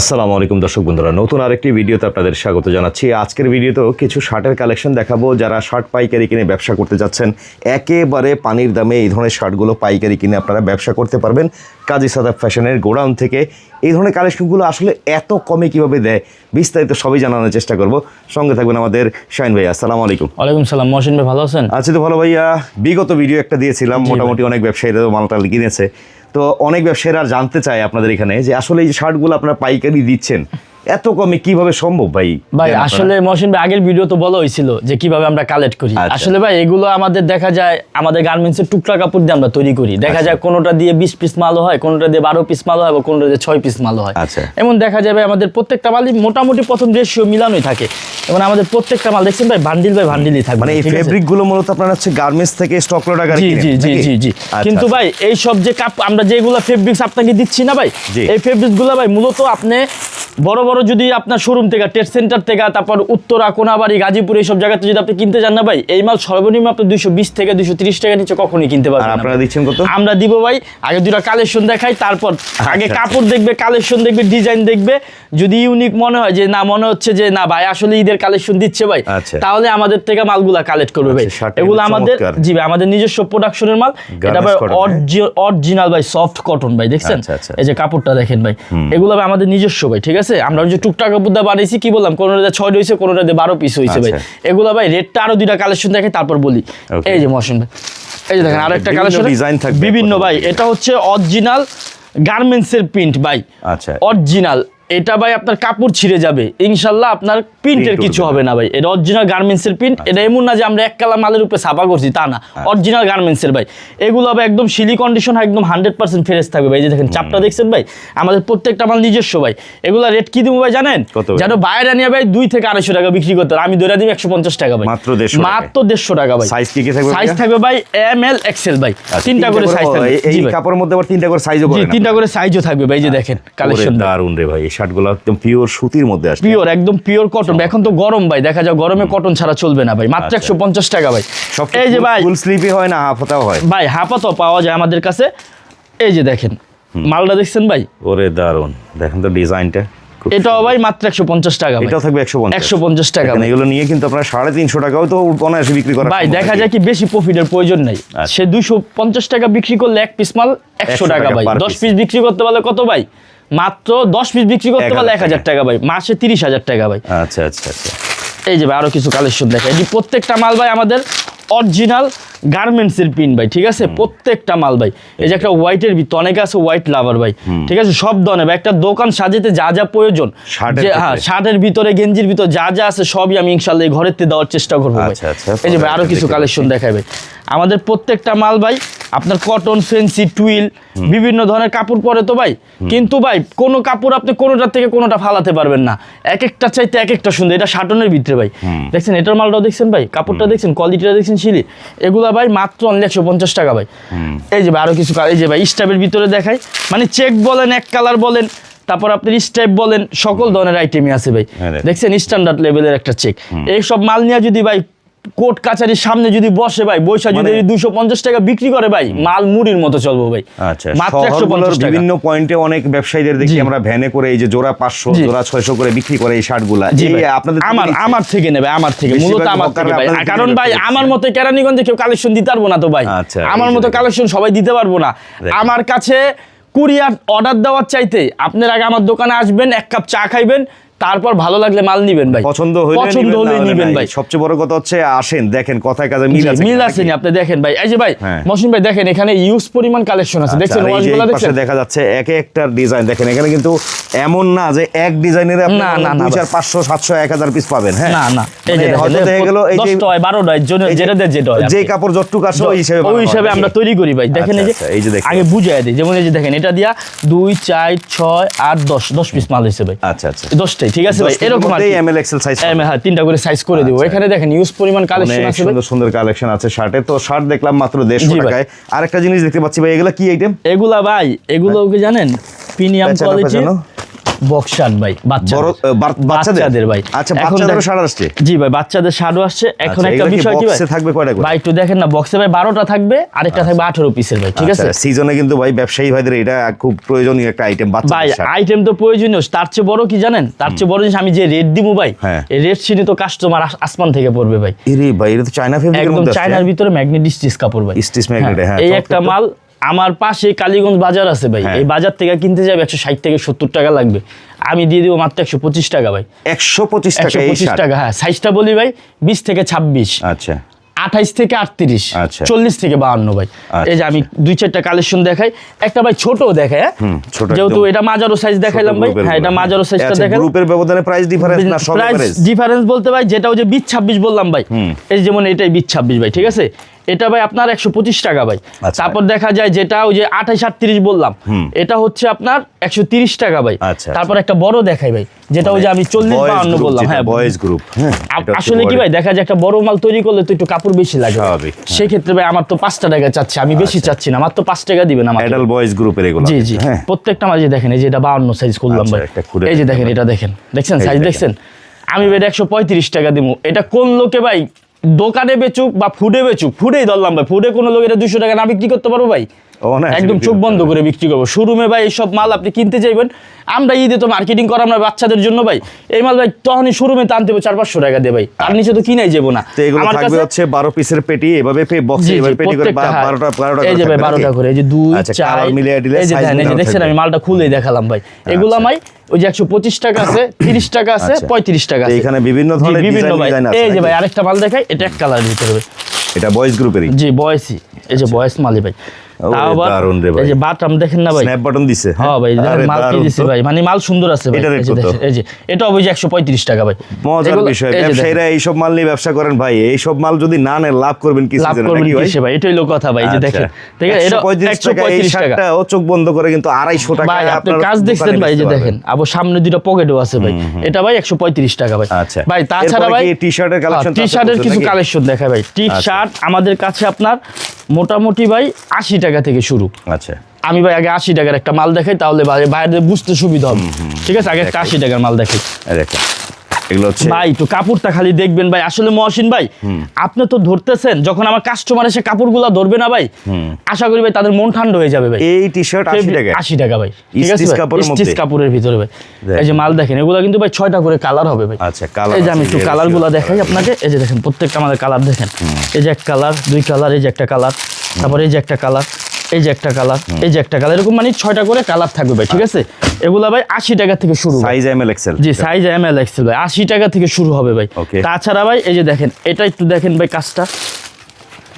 আসসালামু আলাইকুম দর্শক বন্ধুরা, নতুন আরেকটি ভিডিওতে আপনাদের স্বাগত জানাচ্ছি। আজকের ভিডিওতেও কিছু শার্টের কালেকশন দেখাবো। যারা শার্ট পাইকারি কিনে ব্যবসা করতে যাচ্ছেন একেবারে পানির দামে এই ধরনের শার্টগুলো পাইকারি কিনে আপনারা ব্যবসা করতে পারবেন। কাজী সাদাব ফ্যাশনের গোডাউন থেকে এই ধরনের কালেকশনগুলো আসলে এত কমে কীভাবে দেয় বিস্তারিত সবই জানানোর চেষ্টা করব। সঙ্গে থাকবেন আমাদের শাইন ভাইয়া আসসালামু আলাইকুম। ওয়ালাইকুম সালাম মহসিন ভাই ভালো আছেন? আচ্ছা তো ভালো ভাইয়া। বিগত ভিডিও একটা দিয়েছিলাম মোটামুটি অনেক ব্যবসায়ীরা মালটাল কিনেছে। তো অনেক ব্যবসায়ীরা আর জানতে চায় আপনাদের এখানে যে আসলে এই শার্টগুলো আপনারা পাইকারি দিচ্ছেন এত কমে কীভাবে সম্ভব ভাই? ভাই আসলে মহসিন ভাই আগের ভিডিও তো বলা হয়েছিল যে কীভাবে আমরা কালেক্ট করি। আচ্ছা। আসলে ভাই এগুলো আমাদের দেখা যায় আমাদের গার্মেন্টসের টুকরা কাপড় দিয়ে আমরা তৈরি করি। দেখা আচ্ছা। যায় কোনোটা দিয়ে বিশ পিস মাল হয় কোনোটা দিয়ে বারো পিস মাল হয় বা কোনোটা দিয়ে ছয় পিস মাল হয়। আচ্ছা। এমন দেখা যাবে আমাদের প্রত্যেকটা মালই মোটামুটি প্রথম রেশিও মিলানোই থাকে। এবং আমাদের প্রত্যেকটা মাল দেখছেন ভাই বান্ডিল বাই বান্ডিলই থাকবে। মানে এই ফেব্রিকগুলো মূলত আপনারা হচ্ছে গার্মেন্টস থেকে স্টক লট আকারে জি জি জি জি জি। কিন্তু। ভাই এই সব যে কাপ আমরা যেগুলো ফেব্রিক্স আপনাকে দিচ্ছি না ভাই এই ফেব্রিক্সগুলো ভাই মূলত আপনি বড় বড় যদি আপনার শোরুম থেকে টেস্ট সেন্টার থেকে তারপর উত্তরা কোনাবাড়ি গাজীপুর এইসব জায়গাতে যদি আপনি কিনতে চান না ভাই এই মাল সর্বনিম্ন আপনি দুইশো বিশ থেকে দুইশো তিরিশ টাকা নিচে কখনই কিনতে পারবেন আপনারা দিচ্ছেন কত? আমরা দিব ভাই আগে দুটা কালেকশন দেখাই তারপর আগে আচ্ছা। কাপড় দেখবে কালেকশন দেখবে ডিজাইন দেখবে। যদি ইউনিক মনে হয় যে না মনে হচ্ছে যে না ভাই আসলে ঈদের কালেকশন দিচ্ছে ভাই আচ্ছা। তাহলে আমাদের থেকে মালগুলা কালেক্ট করবে ভাই। আচ্ছা, এগুলো আমাদের জি ভাই আমাদের নিজস্ব প্রোডাকশনের মাল। এটা ভাই হ্যাঁ? অরিজিনাল ভাই সফট কটন ভাই দেখছেন? আচ্ছা, আচ্ছা। এই যে কাপড়টা দেখেন ভাই। এগুলো আমাদের নিজস্ব ভাই ঠিক আছে? আমরা ওই যে টুকটাক বুদ্ধা বানিয়েছি কি বললাম? কোনোটা ছয় হয়েছে কোনোটা বারো পিস হয়েছে ভাই। আচ্ছা। এগুলো ভাই রেটটা আরও দুইটা কালেকশন দেখে তারপর বলি। এই যে মহসিন ভাই এই যে দেখেন আরও একটা কালেকশন ডিজাইন থাকবে বিভিন্ন ভাই এটা হচ্ছে অরিজিনাল গার্মেন্টসের প্রিন্ট ভাই। আচ্ছা। অরিজিনাল এটা ভাই আপনার কাপড় ছিঁড়ে যাবে। ইনশাল্লাহ আপনার প্রিন্টের কিছু হবে না ভাই। এটা অরিজিনাল গার্মেন্টসের প্রিন্ট এটা এমন না যে আমরা এক কালার মালের উপরে ছাপা করছি তা না। আচ্ছা। অরিজিনাল গার্মেন্টসের ভাই। এগুলো হবে একদম সিলি কন্ডিশন একদম হান্ড্রেড পার্সেন্ট ফ্রেশ থাকবে ভাই। এই যে দেখেন চাপটা দেখছেন ভাই? আমাদের প্রত্যেকটা মাল নিজস্ব ভাই। এগুলো রেট কি দিব ভাই জানেন? কত যেন বাইরে নিয়ে ভাই দুই থেকে আড়াইশো টাকা বিক্রি করতে। আমি ধরে দিব একশো পঞ্চাশ টাকা ভাই। মাত্র 150 মাত্র দেড়শো টাকা ভাই। সাইজ কি কি থাকবে সাইজ থাকবে ভাই এম এল এক্সেল ভাই। আচ্ছা, তিনটা করে সাইজ থাকবে। এই- কাপড়ের মধ্যে আবার তিনটা করে সাইজও জি তিনটা করে সাইজও থাকবে ভাই। এই যে দেখেন কালেকশন দারুণ রে ভাই এই শার্টগুলো একদম পিওর সুতির মধ্যে আসছে। পিওর একদম পিওর কটন এখন তো গরম ভাই দেখা যায় গরমে কটন ছাড়া চলবে না ভাই। মাত্র আচ্ছা। একশো পঞ্চাশ টাকা ভাই। এই যে ভাই। ফুল স্লিপই হয় না হাফ হাতাও হয়? ভাই হাফাতো পাওয়া যায় আমাদের কাছে। এই যে দেখেন মালটা দেখছেন ভাই? ওরে দারুণ দেখেন তো ডিজাইনটা। এটাও ভাই মাত্র একশো পঞ্চাশ টাকা এটাও থাকবে একশো একশো পঞ্চাশ টাকা এগুলো নিয়ে কিন্তু আপনার সাড়ে তিনশো টাকাও তো অনায়াসে বিক্রি করা ভাই দেখা যায় কি বেশি প্রফিটের প্রয়োজন নাই। আচ্ছা। সে দুইশো পঞ্চাশ টাকা বিক্রি করলে এক পিস মাল একশো টাকা ভাই। দশ পিস বিক্রি করতে পারলে কত ভাই? মাত্র দশ পিস বিক্রি করতে পারলে এক হাজার টাকা। ভাই। মাসে তিরিশ হাজার টাকা ভাই। আচ্ছা আচ্ছা আচ্ছা। এই যে ভাই আরও কিছু কালেকশন দেখা এই যে প্রত্যেকটা মাল ভাই আমাদের অরিজিনাল গার্মেন্টসের পিন ভাই ঠিক আছে? প্রত্যেকটা মাল ভাই। এই যে একটা হোয়াইটের ভিতর অনেকে আছে হোয়াইট লাভার ভাই ঠিক আছে? সব ধরনের ভাই একটা দোকান সাজাতে যা যা প্রয়োজন হ্যাঁ শার্টের ভিতরে গেঞ্জির ভিতর যা যা আছে সবই আমি ইনশাল্লাহ এই ঘরেতে দেওয়ার চেষ্টা করব ভাই। আচ্ছা, আচ্ছা। এই যে ভাই আরও কিছু কালেকশন দেখাই ভাই। আমাদের প্রত্যেকটা মাল ভাই আপনার কটন ফেন্সি টুইল বিভিন্ন ধরনের কাপড় পরে তো ভাই কিন্তু ভাই কোনো কাপড় আপনি কোনোটার থেকে কোনোটা ফালাতে পারবেন না। এক একটা চাইতে এক একটা সুন্দর এটা শাটনের ভিতরে ভাই। দেখছেন এটার মালটাও দেখছেন ভাই কাপড়টা দেখছেন কোয়ালিটিটা দেখছেন শিলি। এগুলা ভাই মাত্র অনলি একশো পঞ্চাশ টাকা ভাই। এই যে ভাই আরও কিছু এই যে ভাই স্টাইপের ভিতরে দেখাই। মানে চেক বলেন এক কালার বলেন তারপর আপনার স্টাইপ বলেন সকল ধরনের আইটেমই আছে ভাই। হ্যাঁ দেখছেন স্ট্যান্ডার্ড লেভেলের একটা চেক এইসব মাল নিয়ে যদি ভাই কোর্ট কাছারির সামনে যদি বসে ভাই বৈশা যদি মানে- দুশো পঞ্চাশ টাকা বিক্রি করে ভাই মাল মুড়ির মতো চলবো ভাই। আচ্ছা বিভিন্ন পয়েন্টে অনেক ব্যবসায়ীদের দেখি আমরা ভ্যানে করে এই যে জোড়া পাঁচশো। জোড়া ছয়শো করে বিক্রি করে এই শার্টগুলা আপনাদের আমার আমার থেকে নেবে আমার থেকে। মূলত আমার থেকে ভাই। কারণ ভাই আমার মতো কেরানীগঞ্জে কেউ কালেকশন দিতে পারব না তো ভাই। আচ্ছা, আমার মতো কালেকশন সবাই দিতে পারব না। আমার কাছে কুরিয়ার অর্ডার দেওয়ার চাইতে আপনার আগে আমার দোকানে আসবেন এক কাপ চা খাইবেন তারপর ভালো লাগলে মাল নিবেন ভাই। পছন্দ হলে পছন্দ হলে নিবেন ভাই। সবচেয়ে বড় কথা হচ্ছে আসেন দেখেন কথায় কাজে মিল আছে মিল আছে নি? আপনি দেখেন ভাই। এই যে ভাই হ্যাঁ। মহসিন ভাই দেখেন এখানে ইউজ পরিমাণ কালেকশন আছে। আচ্ছা, দেখছেন পাশে দেখছেন? দেখা যাচ্ছে এক একটা ডিজাইন দেখেন এখানে কিন্তু এমন না যে এক ডিজাইনের আপনি না, না, না দুই চার ভাই। পাঁচশো সাতশো এক হাজার পিস পাবেন হ্যাঁ? না না। এই যে মানে হয়তো দেখেন দেখা গেল এই যে দশটা হয় বারোটা হয় জন্য যেটা দেয় যেটা হয় যে। কাপড় যতটুকু আসে ওই হিসেবে ওই হয় হিসাবে আমরা তৈরি করি ভাই। দেখেন এই যে আচ্ছা, আচ্ছা, এই যে দেখতে আগে বুঝাই দিই। যেমন এই যে দেখেন এটা দিয়া দুই চার ছয় আট দশ দশ পিস মাল হয়েছে ভাই। আচ্ছা আচ্ছা। এই দশটাই। ঠিক আছে ভাই? এরকম আর M L XL size M হ্যাঁ তিনটা করে সাইজ করে দিব। আচ্ছা। এখানে দেখেন ইউজ পরিমাণ কালেকশন আছে সুন্দর সুন্দর কালেকশন আছে শার্টে তো শার্ট দেখলাম মাত্র দেড়শো জি ভাই। টাকায়। আরেকটা জিনিস দেখতে পাচ্ছি ভাই এগুলা কি আইটেম এগুলা ভাই এগুলো কি জানেন? Premium quality? বক্স শার্ট ভাই বাচ্চাদের। ভাই। আচ্ছা এখন শার্ট আসছে? জি ভাই বাচ্চাদের শার্টও আসছে। এখন আচ্ছা, একটা বিষয় কি ভাই? থাকবে কয়টা ভাই একটু দেখেন না বক্সে ভাই বারোটা থাকবে আরেকটা থাকবে আঠারো পিসের ভাই ঠিক আছে? সিজনে কিন্তু ভাই ব্যবসায়ী ভাইদের এটা খুব প্রয়োজনীয় একটা আইটেম বাচ্চা ভাই আইটেম তো প্রয়োজনীয় তার চেয়ে বড় কি জানেন? তার চেয়ে বড় জিনিস আমি যে রেট দিব ভাই হ্যাঁ। এই রেট চিনি তো কাস্টমার আসমান থেকে পড়বে ভাই। এরে ভাই এটা তো চায়না ফেব্রিকের একদম চায়নার ভিতরে ম্যাগনেট স্টিচ কাপড় ভাই। Stitch magnet, হ্যাঁ, এই একটা মাল আমার পাশে কালীগঞ্জ বাজার আছে ভাই হ্যাঁ। এই বাজার থেকে কিনতে যাবে একশো ষাট থেকে সত্তর টাকা লাগবে। আমি দিয়ে দিব মাত্র একশো পঁচিশ টাকা ভাই। একশো পঁচিশ একশো টাকা পঁচিশ টাকা হ্যাঁ সাইজটা বলি ভাই বিশ থেকে ছাব্বিশ। আচ্ছা। আঠাইশ থেকে আটত্রিশ আচ্ছা। চল্লিশ থেকে বাহান্ন ভাই। আচ্ছা, এই যে আমি দুই চারটা কালেকশন দেখাই। একটা ভাই ছোট দেখাই হ্যাঁ? যেহেতু এটা মাজারো সাইজ দেখাইলাম ভাই। হ্যাঁ এটা মাজারো সাইজটা দেখাই। গ্রুপের ব্যবধানে প্রাইস ডিফারেন্স না সব প্রাইস ডিফারেন্স বলতে ভাই যেটা ওই যে বিশ ছাব্বিশ বললাম ভাই এই যেমন এটাই বিশ ছাব্বিশ ভাই ঠিক আছে? এটা ভাই আপনার একশো পঁচিশ টাকা ভাই। আচ্ছা। তারপর দেখা যায় যেটা ওই যে আঠাইশ আটত্রিশ বললাম এটা হচ্ছে আপনার একশো তিরিশ টাকা ভাই। আচ্ছা, তারপর একটা বড় দেখাই ভাই যেটা ওই যে আমি চল্লিশ বাহান্ন বললাম হ্যাঁ। বয়েজ গ্রুপ হ্যাঁ আসলে কি ভাই দেখা যায় একটা বড় মাল তৈরি করলে তো একটু কাপড় বেশি লাগে। হ্যাঁ। সেক্ষেত্রে ভাই আমার তো পাঁচটা টাকা চাচ্ছি আমি বেশি চাচ্ছি না আমার তো পাঁচ টাকা দিবেন আমার অ্যাডাল্ট বয়েজ গ্রুপের এগুলো জি জি। হ্যাঁ। প্রত্যেকটা মাঝে দেখেন এই যে এটা বাউন্ন সাইজ করলাম আচ্ছা, ভাই। এই যে দেখেন এটা দেখেন দেখছেন সাইজ দেখছেন? আমি ভাই একশো পঁয়ত্রিশ টাকা দিব এটা কোন লোকে ভাই দোকানে বেচুক বা ফুডে বেচুক ফুডেই ধরলাম ভাই। ফুডে কোনো লোক এটা দুশো টাকা না বিক্রি করতে পারব ভাই? একদম চোখ বন্ধ করে বিক্রি করব। শোরুমে ভাই এইসব মাল আপনি কিনতে চাইবেন আমরা ঈদে তো মার্কেটিং করা আমরা বাচ্চাদের জন্য ভাই। এই মাল ভাই তখনই শোরুমে টানতে হবে চার পাঁচশো টাকা দিয়ে ভাই। তার নিচে তো কিনাই যাব না। এগুলো থাকবে হচ্ছে বারো পিসের পেটি এভাবে বক্সে জি, জি, এভাবে পেটি করে। বারোটা বারোটা এই যে ভাই বারোটা করে এই যে দুই আচ্ছা, চার মিলিয়ে দিলে এই যে দেখছেন আমি মালটা খুলেই দেখালাম ভাই। এগুলো আমায় ওই যে একশো পঁচিশ টাকা আছে তিরিশ টাকা আছে আচ্ছা। পঁয়ত্রিশ টাকা আছে। এখানে বিভিন্ন ধরনের বিভিন্ন ভাই। এই যে ভাই আরেকটা মাল দেখাই এটা এক কালার ভিতরে। এটা বয়েজ গ্রুপেরই জি বয়সি এই যে বয়স মালি ভাই। ওরে তাও আবার দারুণ রে ভাই। এই যে বাটাম দেখেন না ভাই? স্ন্যাপ বাটন দিছে হ্যাঁ? ভাই মাল কি দিছে ভাই? মানে মাল সুন্দর আছে ভাই। এই যে কত? দেখেন, এই যে এটা ওই যে টাকা ভাই। মজার এগুলো- বিষয় এই যে দেখেন। ব্যবসায়ীরা এইসব মাল নিয়ে ব্যবসা করেন ভাই। এইসব মাল যদি না নেন লাভ করবেন কি লাভ করবেন নাকি ভাই? এটাই লোক কথা ভাই যে আচ্ছা। দেখেন। ঠিক আছে এটা 135 টাকা এই পঁয়ত্রিশ টাকা। শার্টটা ও চোখ বন্ধ করে কিন্তু টাকা ভাই আপনি কাজ দেখছেন ভাই যে দেখেন। আবার সামনে দুটো পকেটও আছে ভাই। এটা ভাই একশো পঁয়ত্রিশ টাকা ভাই। আচ্ছা। ভাই তাছাড়া ভাই টি-শার্টের collection টি-শার্টের কিছু কালেকশন দেখায় ভাই। টি শার্ট আমাদের কাছে আপনার মোটামুটি ভাই আশি টাকা থেকে শুরু। আচ্ছা। আমি ভাই আগে আশি টাকার একটা মাল দেখাই তাহলে বাইরে বুঝতে সুবিধা হবে। ঠিক আছে? আগে একটা আশি টাকার মাল দেখাই। এগুলো হচ্ছে ভাই একটু কাপড়টা খালি দেখবেন ভাই। আসলে মহসিন ভাই আপনি তো ধরতেছেন যখন আমার কাস্টমার এসে কাপড়গুলো ধরবে না ভাই আশা করি ভাই তাদের মন ঠান্ডা হয়ে যাবে ভাই। এই টি-শার্ট আশি টাকা আশি টাকা ভাই ঠিক আছে কাপড়ের মধ্যে? কাপড়ের ভিতরে ভাই। এই যে মাল দেখেন এগুলো কিন্তু ভাই ছয়টা করে কালার হবে ভাই। আচ্ছা, colour এই যে আমি একটু এই কালারগুলা দেখাই আপনাকে। এই যে দেখেন প্রত্যেকটা আমাদের কালার দেখেন। এই যে এক কালার দুই কালার এই যে একটা কালার তারপর এই যে একটা কালার এই যে একটা কালার এই যে একটা কালার এরকম মানে ছয়টা করে কালার থাকবে ভাই ঠিক আছে এগুলো ভাই আশি টাকা থেকে শুরু। সাইজ এম এল এক্সেল জি সাইজ এম এল এক্সেল ভাই আশি টাকা থেকে শুরু হবে ভাই. তাছাড়া ভাই এই যে দেখেন এটা একটু দেখেন ভাই কাজটা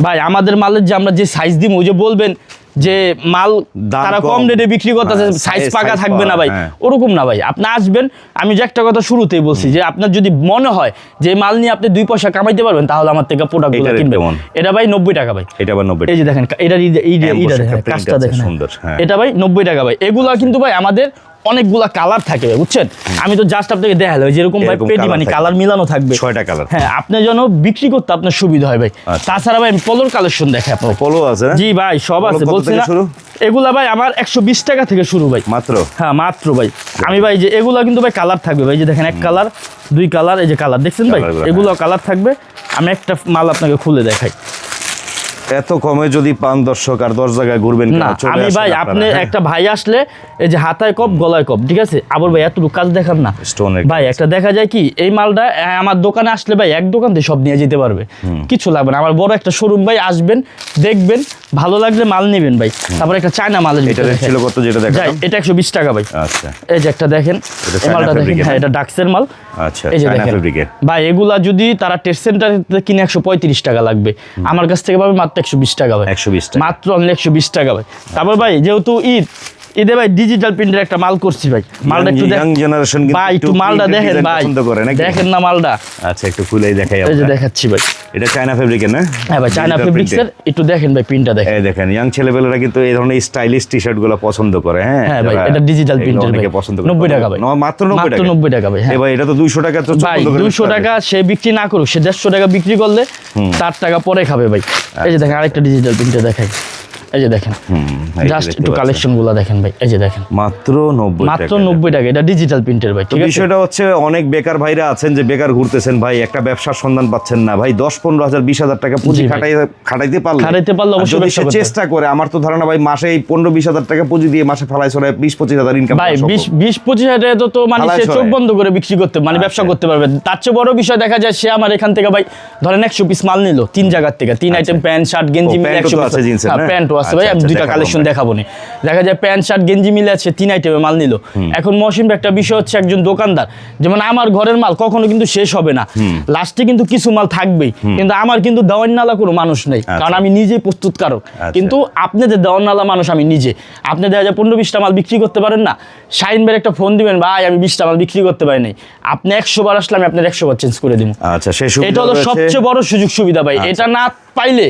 ভাই আমাদের মালের যে আমরা যে সাইজ দিব ওই যে বলবেন যে মাল তারা কম। রেটে বিক্রি করতেছে হ্যাঁ, সাইজ পাকা থাকবে না ভাই হ্যাঁ। ওরকম না ভাই আপনি আসবেন আমি যে একটা কথা শুরুতেই বলছি যে আপনার যদি মনে হয় যে মাল নিয়ে আপনি দুই পয়সা কামাইতে পারবেন তাহলে আমার থেকে প্রোডাক্টগুলো এটা rate কিনবেন এটা ভাই নব্বই টাকা ভাই এটা আবার নব্বই এই যে দেখেন এটা এই ইটা Ambush ইটা দেখেন কাজটা দেখেন হ্যাঁ। সুন্দর, হ্যাঁ। এটা ভাই নব্বই টাকা ভাই এগুলা কিন্তু ভাই আমাদের অনেকগুলা কালার থাকে বুঝছেন? আমি তো জাস্ট আপনাকে দেখালাম যেরকম ভাই পেটি মানে কালার মিলানো থাকবে। ছয়টা কালার হ্যাঁ আপনার জন্য বিক্রি করতে আপনার সুবিধা হয় ভাই। আচ্ছা। তাছাড়া ভাই পলোর কালেকশন দেখে আপনার পলো আছে জি ভাই সব আছে কত বলছি না? এগুলা ভাই আমার একশো বিশ টাকা থেকে শুরু ভাই। মাত্র? হ্যাঁ মাত্র ভাই। আমি ভাই যে এগুলা কিন্তু ভাই কালার থাকবে ভাই যে দেখেন এক কালার দুই কালার এই যে কালার দেখছেন ভাই? এগুলো কালার থাকবে। আমি একটা মাল আপনাকে খুলে দেখাই। এত কমে যদি পান দর্শক আর দশ জায়গায় ঘুরবেন না আমি ভাই আপনি হ্যাঁ। একটা ভাই আসলে এই যে হাতায় কপ গলায় কপ ঠিক আছে? আবার ভাই এতটুকু কাজ দেখান না। ভাই একটা দেখা যায় কি এই মালটা আমার দোকানে আসলে ভাই এক দোকান দিয়ে সব নিয়ে যেতে পারবে। কিছু লাগবে না। আমার বড় একটা শোরুম ভাই আসবেন দেখবেন ভালো লাগলে মাল নেবেন ভাই। তারপর একটা চায়না মাল এটা ভিতরে ছিল কত যেটা যাই দেখালাম এটা একশো বিশ টাকা ভাই। আচ্ছা। এই যে একটা দেখেন এই মালটা দেখেন হ্যাঁ এটা ডাক্সের মাল। আচ্ছা এই যে দেখেন। ভাই এগুলা যদি তারা টেস্ট সেন্টার কিনে একশো পঁয়ত্রিশ টাকা লাগবে। আমার কাছ থেকে পাবে মাত্র একশো বিশ টাকা ভাই। একশো বিশ মাত্র অনলি একশো বিশ টাকা ভাই। তারপর ভাই যেহেতু ঈদ ভাই ডিজিটাল প্রিন্টের একটা মাল করছি ভাই। মালটা একটু ইয়াং জেনারেশন ভাই একটু মালটা দেখেন ভাই। পছন্দ করে নাকি? দেখেন না মালটা। আচ্ছা একটু খুলেই দেখাই এই যে দেখাচ্ছি ভাই। এটা চায়না ফেব্রিকের না? হ্যাঁ ভাই চায়না ফেব্রিক্সের একটু দেখেন ভাই প্রিন্টটা দেখেন। এই দেখেন ইয়াং কিন্তু এই ধরনের স্টাইলিশ টি শার্টগুলো পছন্দ করে হ্যাঁ? হ্যাঁ ভাই এটা ডিজিটাল প্রিন্টের ভাই। পছন্দ করে। 90 টাকা ভাই। মাত্র নব্বই মাত্র টাকা? 90 টাকা ভাই হ্যাঁ। ভাই এটা তো দুইশো টাকা তো চোখ ভাই বন্ধ করে দুইশো বেচতে টাকা সে বিক্রি না করুক সে দেড়শো টাকা বিক্রি করলে তার টাকা পরে খাবে ভাই। এই যে দেখেন আরেকটা ডিজিটাল প্রিন্টে দেখাই। এই যে দেখেন জাস্ট একটু। কালেকশনগুলো দেখেন ভাই এই যে দেখেন। মাত্র নব্বই মাত্র নব্বই টাকা এটা ডিজিটাল প্রিন্টের ভাই ঠিক বিষয়টা হচ্ছে অনেক বেকার ভাইরা আছেন যে বেকার ঘুরতেছেন ভাই একটা ব্যবসার সন্ধান পাচ্ছেন না। ভাই দশ পনেরো হাজার বিশ হাজার টাকা পুঁজি খাটাই খাটাইতে পারলে? খাটাইতে পারলে অবশ্যই যদি সে চেষ্টা করে আমার তো ধারণা ভাই মাসে এই পনেরো বিশ হাজার টাকা পুঁজি দিয়ে মাসে ফেলাই ছড়ায় বিশ পঁচিশ হাজার ইনকাম ভাই বিশ বিশ পঁচিশ হাজার টাকা তো মানে সে চোখ বন্ধ করে বিক্রি করতে মানে ব্যবসা আচ্ছা। করতে পারবে। তার চেয়ে বড় বিষয় দেখা যায় সে আমার এখান থেকে ভাই ধরেন একশো পিস মাল নিল তিন জায়গার থেকে তিন আইটেম প্যান্ট শার্ট গেঞ্জি মিলে একশো প্যান্টও আছে আচ্ছা, ভাই আমি আচ্ছা, দুইটা কালেকশন দেখাবো নি। দেখা যায় প্যান্ট শার্ট গেঞ্জি মিলে আছে তিন আইটেমে মাল নিল। এখন মহসিন একটা বিষয় হচ্ছে একজন দোকানদার। যেমন আমার ঘরের মাল কখনো কিন্তু শেষ হবে না। লাস্টে কিন্তু কিছু মাল থাকবেই। কিন্তু আমার কিন্তু দেওয়ার নালা কোনো মানুষ নেই। কারণ আমি নিজেই প্রস্তুতকারক। কিন্তু আপনাদের দেওয়ার নালা মানুষ আমি নিজে। আপনি দেখা যায় পনেরো বিশটা মাল বিক্রি করতে পারেন না। শাইন ভাইয়ের একটা ফোন দিবেন ভাই আমি বিশটা মাল বিক্রি করতে পারি নাই। আপনি একশো বার আসলে আমি আপনার একশো বার চেঞ্জ করে দিব। আচ্ছা এটা হলো সবচেয়ে বড় সুযোগ সুবিধা ভাই। এটা না পাইলে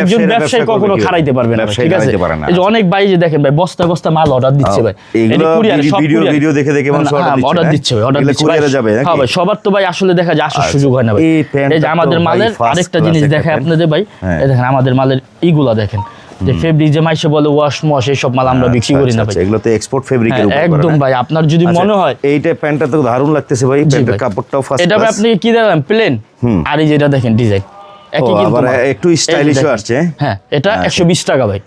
একজন ব্যবসায়ী কখনো খারাইতে পারবে না ঠিক আছে। এই যে অনেক ভাই যে দেখেন ভাই বস্তা বস্তা মাল অর্ডার দিচ্ছে ভাই। এইগুলো ভিডিও ভিডিও দেখে দেখে মানুষ অর্ডার দিচ্ছে ভাই। অর্ডার দিচ্ছে ভাই। যাবে হ্যাঁ ভাই সবার তো ভাই আসলে দেখা যায় আসার সুযোগ হয় না ভাই। এই যে আমাদের মালের আরেকটা জিনিস দেখায় আপনাদের ভাই হ্যাঁ। এই দেখেন আমাদের মালের ইগুলা দেখেন। যে ফেব্রিক যে মাইসে বলে ওয়াশ মশ এইসব মাল আমরা বিক্রি করি না ভাই। এগুলো তো এক্সপোর্ট ফেব্রিকের হ্যাঁ, উপর একদম ভাই আপনার যদি আচ্ছা, মনে হয় এইটা প্যান্টটা তো দারুণ লাগতেছে ভাই প্যান্টের কাপড়টাও ফার্স্ট এটা ভাই আপনি কি দেখেন প্লেন আর এই যেটা দেখেন ডিজাইন একই কিন্তু একটু এই যে stylish ও দেখেন। আসছে। হ্যাঁ এটা বিশ টাকা ভাই।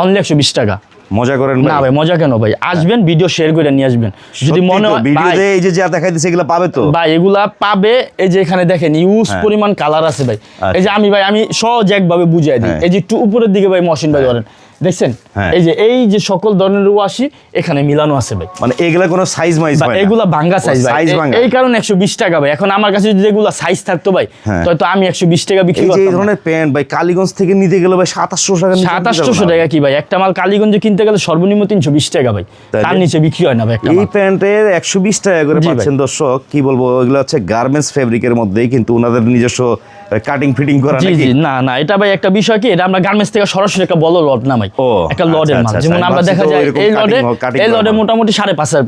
অনলি টাকা। মজা করেন না ভাই। মজা কেন ভাই? আসবেন ভিডিও শেয়ার করে নিয়ে আসবেন। যদি মনে হয় ভিডিওতে এই যে যা দেখাইতেছে এগুলা পাবে তো? ভাই এগুলা পাবে। এই যে এখানে দেখেন ইউজ পরিমাণ কালার আছে ভাই। এই যে আমি ভাই আমি সহজ একভাবে বুঝাই দিই। হ্যাঁ। এই যে একটু উপরের দিকে ভাই মশিন ভাই ধরেন। দেখছেন হ্যাঁ। এই যে এই যে সকল ধরনের ওয়াশি এখানে মিলানো আছে ভাই মানে এগুলা কোনো সাইজ মাইজ না। এগুলা ভাঙ্গা সাইজ ভাই এই কারণে একশো বিশ টাকা ভাই এখন আমার কাছে যদি এগুলা সাইজ থাকতো ভাই হ্যাঁ। তো আমি একশো বিশ টাকা বিক্রি যে এই ধরনের প্যান্ট ভাই কালীগঞ্জ থেকে নিতে গেলে ভাই সাতাশশো টাকা নিচে নিতে সাতাশশো পারব না। টাকা কি ভাই একটা মাল কালীগঞ্জে কিনতে গেলে সর্বনিম্ন তিনশো বিশ টাকা ভাই তার নিচে বিক্রি হয় না ভাই একটা এই। প্যান্টের একশো বিশ টাকা করে পাচ্ছেন দর্শক কি বলব এগুলো হচ্ছে গার্মেন্টস ফেব্রিকের মধ্যেই কিন্তু ওনাদের নিজস্ব কাটিং ফিটিং করা নাকি? না না এটা ভাই একটা বিষয় কি এটা আমরা গার্মেন্টস থেকে সরাসরি একটা বড় লট নামাই ও, একটা আচ্ছা, লটের মাল। আচ্ছা, যেমন আচ্ছা, আমরা দেখা যায় এই এই মোটামুটি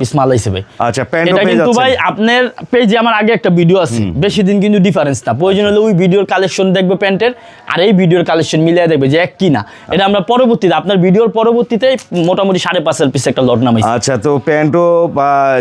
পিস মাল আইছে ভাই। আচ্ছা প্যান্টও এটা কিন্তু ভাই আপনার পেজে আমার আগে একটা ভিডিও আছে বেশি দিন কিন্তু ডিফারেন্স না। প্রয়োজন হলে ওই ভিডিওর কালেকশন দেখবে প্যান্টের আর এই ভিডিওর কালেকশন মিলিয়ে দেখবে যে এক কি না এটা আমরা পরবর্তীতে আপনার ভিডিওর পরবর্তীতে মোটামুটি পিস একটা লট নামাইছি। আচ্ছা তো প্যান্টও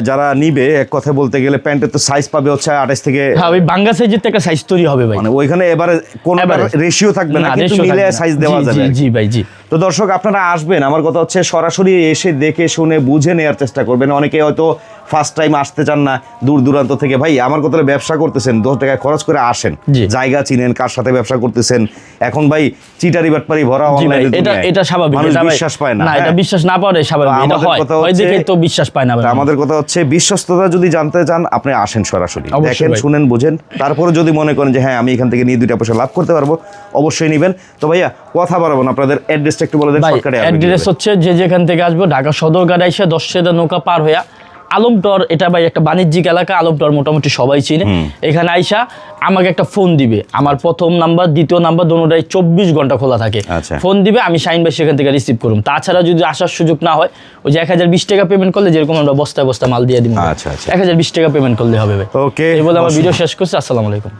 যারা নিবে এক কথা বলতে গেলে প্যান্টের তো সাইজ পাবে হচ্ছে আঠাশ থেকে হ্যাঁ ওই বাঙ্গা সাইজের একটা সাইজ তৈরি হবে ভাই। মানে ওইখানে এবারে কোন। রেশিও থাকবে না কিন্তু মিলে সাইজ দেওয়া যাবে। জি, জি ভাই জি। তো দর্শক আপনারা আসবেন। আমার কথা হচ্ছে সরাসরি এসে দেখে শুনে বুঝে নেওয়ার চেষ্টা করবেন। অনেকে হয়তো ফার্স্ট টাইম আসতে চান না দূর দূরান্ত থেকে। ভাই আমার কথা ব্যবসা করতেছেন দশ টাকা খরচ করে আসেন। জায়গা চিনেন কার সাথে ব্যবসা করতেছেন। এখন ভাই চিটারি বাটপারি ভরা অনলাইনে এটা এটা স্বাভাবিক মানুষ বিশ্বাস পায় না। এটা হ্যাঁ? বিশ্বাস না পাওয়ার স্বাভাবিক তো এটা হয়। হয় দেখে তো বিশ্বাস পায় না আমাদের কথা হচ্ছে বিশ্বস্ততা যদি জানতে চান আপনি আসেন সরাসরি। দেখেন শুনেন বুঝেন। তারপরে যদি মনে করেন যে হ্যাঁ আমি এখান থেকে নিয়ে দুইটা পয়সা লাভ করতে পারব অবশ্যই নেবেন। তো ভাইয়া কথা বাড়াবো না আপনাদের অ্যাড্রেসটা একটু বলে দেন অ্যাড্রেস হচ্ছে যে যেখান থেকে আসব ঢাকা সদরঘাট এসে দশ সেদা নৌকা পার হইয়া আলমটর এটা ভাই একটা বাণিজ্যিক এলাকা আলমটর মোটামুটি সবাই চিনে। এখানে আইসা আমাকে একটা ফোন দিবে। আমার প্রথম নাম্বার দ্বিতীয় নাম্বার দোনোটাই চব্বিশ ঘণ্টা খোলা থাকে। আচ্ছা। ফোন দিবে আমি শাইন ভাই সেখান থেকে রিসিভ করুন তাছাড়া যদি আসার সুযোগ না হয় ওই যে এক হাজার বিশ টাকা পেমেন্ট করলে যেরকম আমরা বস্তায় বস্তা মাল দিয়ে দিব আচ্ছা, আচ্ছা। এক হাজার বিশ টাকা পেমেন্ট করলে হবে ভাই। ওকে এই বলে আমার ভিডিও শেষ করছি আসসালামু আলাইকুম।